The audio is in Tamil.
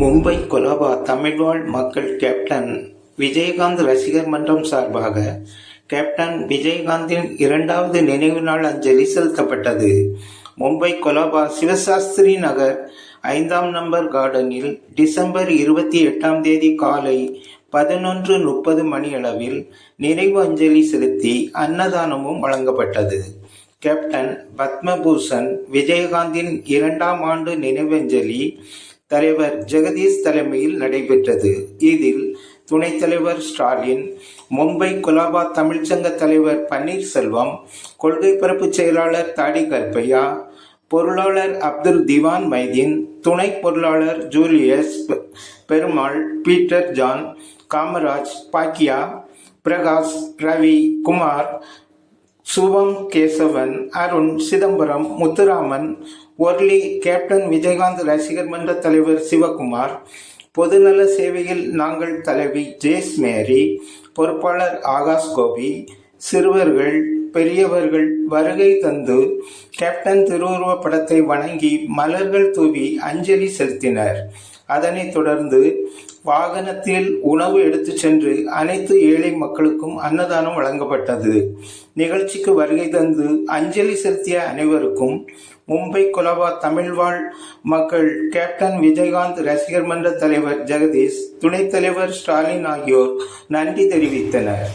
மும்பை கொலாபா தமிழ்வாழ் மக்கள் கேப்டன் விஜயகாந்த் ரசிகர் மன்றம் சார்பாக கேப்டன் விஜயகாந்தின் இரண்டாவது நினைவு நாள் அஞ்சலி செலுத்தப்பட்டது. மும்பை கொலாபா சிவசாஸ்திரி நகர் ஐந்தாம் நம்பர் கார்டனில் டிசம்பர் இருபத்தி எட்டாம் தேதி காலை பதினொன்று முப்பது மணியளவில் நினைவு அஞ்சலி செலுத்தி அன்னதானமும் வழங்கப்பட்டது. கேப்டன் பத்மபூஷன் விஜயகாந்தின் இரண்டாம் ஆண்டு நினைவஞ்சலி தலைவர் ஜெகதீஷ் தலைமையில் நடைபெற்றது. இதில் துணைத் தலைவர் ஸ்டாலின் மும்பை குலாபா தமிழ்ச்சங்க தலைவர் பன்னீர்செல்வம் கொள்கை பரப்பு செயலாளர் தாடி கற்பையா பொருளாளர் அப்துல் திவான் மைதீன் துணை பொருளாளர் ஜூலியஸ் பெ- பெருமாள் பீட்டர் ஜான் காமராஜ் பாக்கியா பிரகாஷ் ரவி குமார் சுபம் கேசவன் அருண் சிதம்பரம் முத்துராமன் ஒர்லி கேப்டன் விஜயகாந்த் ரசிகர் மன்ற தலைவர் சிவகுமார் பொதுநல சேவையில் நாங்கள் தலைவி ஜேஸ் மேரி பொறுப்பாளர் ஆகாஷ் கோபி சிறுவர்கள் பெரியவர்கள் வருகை தந்து கேப்டன் திருவுருவ படத்தை வணங்கி மலர்கள் தூவி அஞ்சலி செலுத்தினர். அதனைத் தொடர்ந்து வாகனத்தில் உணவு எடுத்து சென்று அனைத்து ஏழை மக்களுக்கும் அன்னதானம் வழங்கப்பட்டது. நிகழ்ச்சிக்கு வருகை தந்து அஞ்சலி செலுத்திய அனைவருக்கும் மும்பை கொலவா தமிழ்வாழ் மக்கள் கேப்டன் விஜயகாந்த் ரசிகர் மன்ற தலைவர் ஜெகதீஷ் துணைத் தலைவர் ஸ்டாலின் ஆகியோர் நன்றி தெரிவித்தனர்.